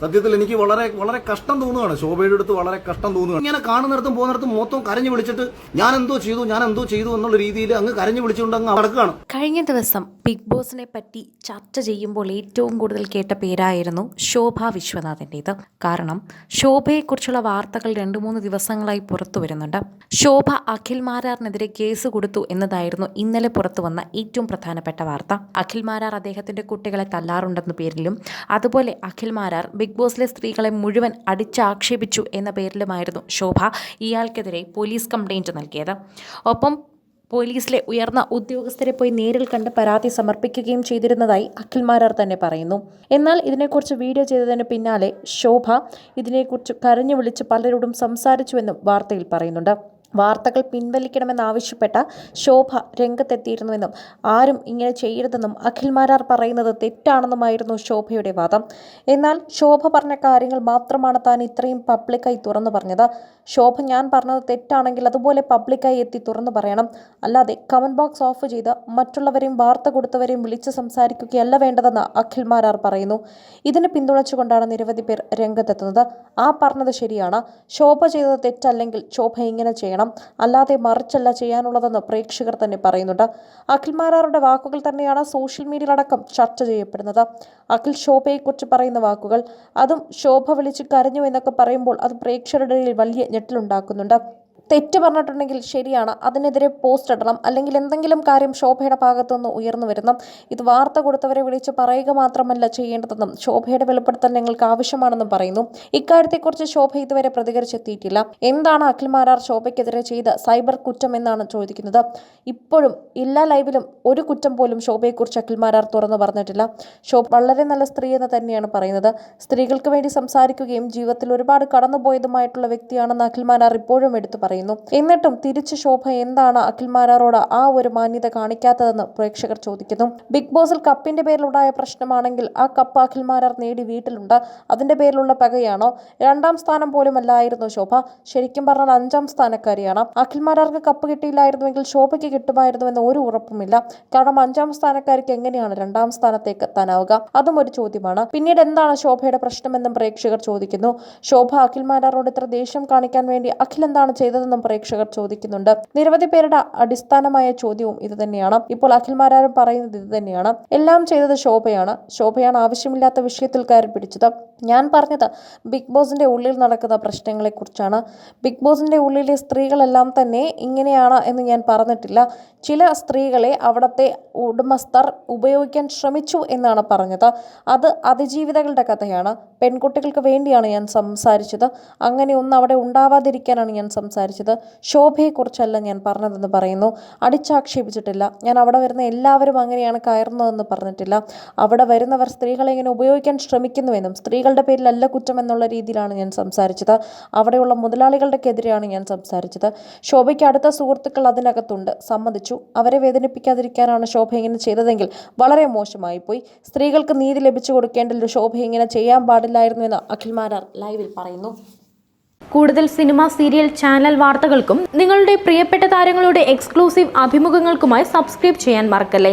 സത്യത്തിൽ എനിക്ക് വളരെ വളരെ കഷ്ടം തോന്നുകയാണ്. ശോഭയുടെ അടുത്ത് വളരെ കഷ്ടം തോന്നുകയാണ്. ഇങ്ങനെ കാണുന്നിടത്തും പോകുന്നിടത്തും മൊത്തം കരഞ്ഞു വിളിച്ചിട്ട് ഞാൻ എന്തോ ചെയ്തു ഞാൻ എന്തോ ചെയ്തു എന്നുള്ള രീതിയിൽ അങ്ങ് കരഞ്ഞു വിളിച്ചുകൊണ്ട് അങ്ങ് നടക്കുകയാണ്. കഴിഞ്ഞ ദിവസം ബിഗ് ബോസിനെ പറ്റി ചർച്ച ചെയ്യുമ്പോൾ ഏറ്റവും കൂടുതൽ കേട്ട പേരായിരുന്നു ശോഭ വിശ്വനാഥന്റേത്. കാരണം ശോഭയെക്കുറിച്ചുള്ള വാർത്തകൾ രണ്ട് മൂന്ന് ദിവസങ്ങളായി പുറത്തു വരുന്നുണ്ട്. ശോഭ അഖിൽ മാരാറിനെതിരെ കേസ് കൊടുത്തു എന്നതായിരുന്നു ഇന്നലെ പുറത്തു വന്ന ഏറ്റവും പ്രധാനപ്പെട്ട വാർത്ത. അഖിൽ മാരാർ അദ്ദേഹത്തിന്റെ കുട്ടികളെ തല്ലാറുണ്ടെന്ന പേരിലും അതുപോലെ അഖിൽ മാരാർ ബോസിലെ സ്ത്രീകളെ മുഴുവൻ അടിച്ചാക്ഷേപിച്ചു എന്ന പേരിലുമായിരുന്നു ശോഭ ഇയാൾക്കെതിരെ പോലീസ് കംപ്ലയിന്റ് നൽകിയത്. ഒപ്പം പോലീസിലെ ഉയർന്ന ഉദ്യോഗസ്ഥരെ പോയി നേരിൽ കണ്ട് പരാതി സമർപ്പിക്കുകയും ചെയ്തിരുന്നതായി അഖിൽമാരാർ തന്നെ പറയുന്നു. എന്നാൽ ഇതിനെക്കുറിച്ച് വീഡിയോ ചെയ്തതിന് പിന്നാലെ ശോഭ ഇതിനെക്കുറിച്ച് കരഞ്ഞു വിളിച്ച് പലരോടും സംസാരിച്ചുവെന്നും വാർത്തയിൽ പറയുന്നുണ്ട്. വാർത്തകൾ പിൻവലിക്കണമെന്നാവശ്യപ്പെട്ട ശോഭ രംഗത്തെത്തിയിരുന്നുവെന്നും ആരും ഇങ്ങനെ ചെയ്യരുതെന്നും അഖിൽ മാരാർ പറയുന്നത് തെറ്റാണെന്നുമായിരുന്നു ശോഭയുടെ വാദം. എന്നാൽ ശോഭ പറഞ്ഞ കാര്യങ്ങൾ മാത്രമാണ് താൻ ഇത്രയും പബ്ലിക്കായി തുറന്നു പറഞ്ഞത്. ശോഭ ഞാൻ പറഞ്ഞത് തെറ്റാണെങ്കിൽ അതുപോലെ പബ്ലിക്കായി എത്തി തുറന്നു പറയണം. അല്ലാതെ കമന്റ് ബോക്സ് ഓഫ് ചെയ്ത് മറ്റുള്ളവരെയും വാർത്ത കൊടുത്തവരെയും വിളിച്ച് സംസാരിക്കുകയല്ല വേണ്ടതെന്ന് അഖിൽ മാരാർ പറയുന്നു. ഇതിന് പിന്തുണച്ചുകൊണ്ടാണ് നിരവധി പേർ രംഗത്തെത്തുന്നത്. ആ പറഞ്ഞത് ശരിയാണ്. ശോഭ ചെയ്തത് തെറ്റല്ലെങ്കിൽ ശോഭ ഇങ്ങനെ ചെയ്യണം. അല്ലാതെ മറിച്ചല്ല ചെയ്യാനുള്ളതെന്ന് പ്രേക്ഷകർ തന്നെ പറയുന്നുണ്ട്. അഖിൽ മാരാറുടെ വാക്കുകൾ തന്നെയാണ് സോഷ്യൽ മീഡിയയിലടക്കം ചർച്ച ചെയ്യപ്പെടുന്നത്. അഖിൽ ശോഭയെക്കുറിച്ച് പറയുന്ന വാക്കുകൾ അതും ശോഭ വിളിച്ച് കരഞ്ഞു എന്നൊക്കെ പറയുമ്പോൾ അത് പ്രേക്ഷകരുടെ ഇടയിൽ വലിയ ഞെട്ടലുണ്ടാക്കുന്നുണ്ട്. തെറ്റ് പറഞ്ഞിട്ടുണ്ടെങ്കിൽ ശരിയാണ്. അതിനെതിരെ പോസ്റ്റ് ഇടണം. അല്ലെങ്കിൽ എന്തെങ്കിലും കാര്യം ശോഭയുടെ ഭാഗത്തുനിന്ന് ഉയർന്നു വരുന്നു. ഇത് വാർത്ത കൊടുത്തവരെ വിളിച്ച് പറയുക മാത്രമല്ല ചെയ്യേണ്ടതെന്നും ശോഭയുടെ വെളിപ്പെടുത്തൽ ഞങ്ങൾക്ക് ആവശ്യമാണെന്നും പറയുന്നു. ഇക്കാര്യത്തെക്കുറിച്ച് ശോഭ ഇതുവരെ പ്രതികരിച്ചെത്തിയിട്ടില്ല. എന്താണ് അഖിൽമാരാർ ശോഭയ്ക്കെതിരെ ചെയ്ത സൈബർ കുറ്റം എന്നാണ് ചോദിക്കുന്നത്. ഇപ്പോഴും എല്ലാ ലൈവിലും ഒരു കുറ്റം പോലും ശോഭയെക്കുറിച്ച് അഖിൽമാരാർ തുറന്നു പറഞ്ഞിട്ടില്ല. ശോഭ വളരെ നല്ല സ്ത്രീ എന്ന് തന്നെയാണ് പറയുന്നത്. സ്ത്രീകൾക്ക് വേണ്ടി സംസാരിക്കുകയും ജീവിതത്തിൽ ഒരുപാട് കടന്നുപോയതുമായിട്ടുള്ള വ്യക്തിയാണെന്ന് അഖിൽമാരാർ ഇപ്പോഴും എടുത്തു പറയുന്നു. എന്നിട്ടും തിരിച്ച് ശോഭ എന്താണ് അഖിൽ മാരാറോട് ആ ഒരു മാന്യത കാണിക്കാത്തതെന്ന് പ്രേക്ഷകർ ചോദിക്കുന്നു. ബിഗ് ബോസിൽ കപ്പിന്റെ പേരിലുണ്ടായ പ്രശ്നമാണെങ്കിൽ ആ കപ്പ് അഖിൽ മാരാർ നേടി വീട്ടിലുണ്ട്. അതിന്റെ പേരിലുള്ള പകയാണോ? രണ്ടാം സ്ഥാനം പോലും അല്ലായിരുന്നു ശോഭ. ശരിക്കും പറഞ്ഞാൽ അഞ്ചാം സ്ഥാനക്കാരിയാണ്. അഖിൽ മാരാർക്ക് കപ്പ് കിട്ടിയില്ലായിരുന്നുവെങ്കിൽ ശോഭയ്ക്ക് കിട്ടുമായിരുന്നുവെന്ന് ഒരു ഉറപ്പുമില്ല. കാരണം അഞ്ചാം സ്ഥാനക്കാരിക്ക് എങ്ങനെയാണ് രണ്ടാം സ്ഥാനത്തേക്ക് എത്താനാവുക? അതും ഒരു ചോദ്യമാണ്. പിന്നീട് എന്താണ് ശോഭയുടെ പ്രശ്നമെന്നും പ്രേക്ഷകർ ചോദിക്കുന്നു. ശോഭ അഖിൽ മാരാറോട് ഇത്ര ദേഷ്യം കാണിക്കാൻ വേണ്ടി അഖിൽ എന്താണ് ചെയ്തതെന്നും പ്രേക്ഷകർ ചോദിക്കുന്നുണ്ട്. നിരവധി പേരുടെ അടിസ്ഥാനമായ ചോദ്യവും ഇതുതന്നെയാണ് ഇപ്പോൾ അഖിൽമാരാരും പറയുന്നത് ഇതുതന്നെയാണ് എല്ലാം ചെയ്തത് ശോഭയാണ്. ശോഭയാണ് ആവശ്യമില്ലാത്ത വിഷയത്തിൽ കയറി പിടിച്ചത്. ഞാൻ പറഞ്ഞത് ബിഗ് ബോസിന്റെ ഉള്ളിൽ നടക്കുന്ന പ്രശ്നങ്ങളെക്കുറിച്ചാണ്. ബിഗ് ബോസിന്റെ ഉള്ളിലെ സ്ത്രീകളെല്ലാം തന്നെ ഇങ്ങനെയാണ് എന്ന് ഞാൻ പറഞ്ഞിട്ടില്ല. ചില സ്ത്രീകളെ അവിടുത്തെ ഉടമസ്ഥർ ഉപയോഗിക്കാൻ ശ്രമിച്ചു എന്നാണ് പറഞ്ഞത്. അത് അതിജീവിതകളുടെ കഥയാണ്. പെൺകുട്ടികൾക്ക് വേണ്ടിയാണ് ഞാൻ സംസാരിച്ചത്. അങ്ങനെ ഒന്നും അവിടെ ഉണ്ടാവാതിരിക്കാനാണ് ഞാൻ സംസാരിച്ചത്. ശോഭയെക്കുറിച്ചല്ല ഞാൻ പറഞ്ഞതെന്ന് പറയുന്നു. അടിച്ചാക്ഷേപിച്ചിട്ടില്ല. ഞാൻ അവിടെ വരുന്ന എല്ലാവരും അങ്ങനെയാണ് കയറുന്നതെന്ന് പറഞ്ഞിട്ടില്ല. അവിടെ വരുന്നവർ സ്ത്രീകളെ ഇങ്ങനെ ഉപയോഗിക്കാൻ ശ്രമിക്കുന്നുവെന്നും സ്ത്രീകളുടെ പേരിലല്ല കുറ്റം എന്നുള്ള രീതിയിലാണ് ഞാൻ സംസാരിച്ചത്. അവിടെയുള്ള മുതലാളികളുടെക്കെതിരെയാണ് ഞാൻ സംസാരിച്ചത്. ശോഭയ്ക്ക് അടുത്ത സുഹൃത്തുക്കൾ അതിനകത്തുണ്ട്. സമ്മതിച്ചു. അവരെ വേദനിപ്പിക്കാതിരിക്കാനാണ് ശോഭ ഇങ്ങനെ ചെയ്തതെങ്കിൽ വളരെ മോശമായി പോയി സ്ത്രീകൾക്ക് നീതി ലഭിച്ചു കൊടുക്കേണ്ടല്ലോ ശോഭ ഇങ്ങനെ ചെയ്യാൻ പാടില്ലായിരുന്നു എന്ന് അഖിൽ മാരാർ ലൈവിൽ പറയുന്നു. കൂടുതൽ സിനിമ സീരിയൽ ചാനൽ വാർത്തകൾക്കും നിങ്ങളുടെ പ്രിയപ്പെട്ട താരങ്ങളുടെ എക്സ്ക്ലൂസീവ് അഭിമുഖങ്ങൾക്കുമായി സബ്സ്ക്രൈബ് ചെയ്യാൻ മറക്കല്ലേ?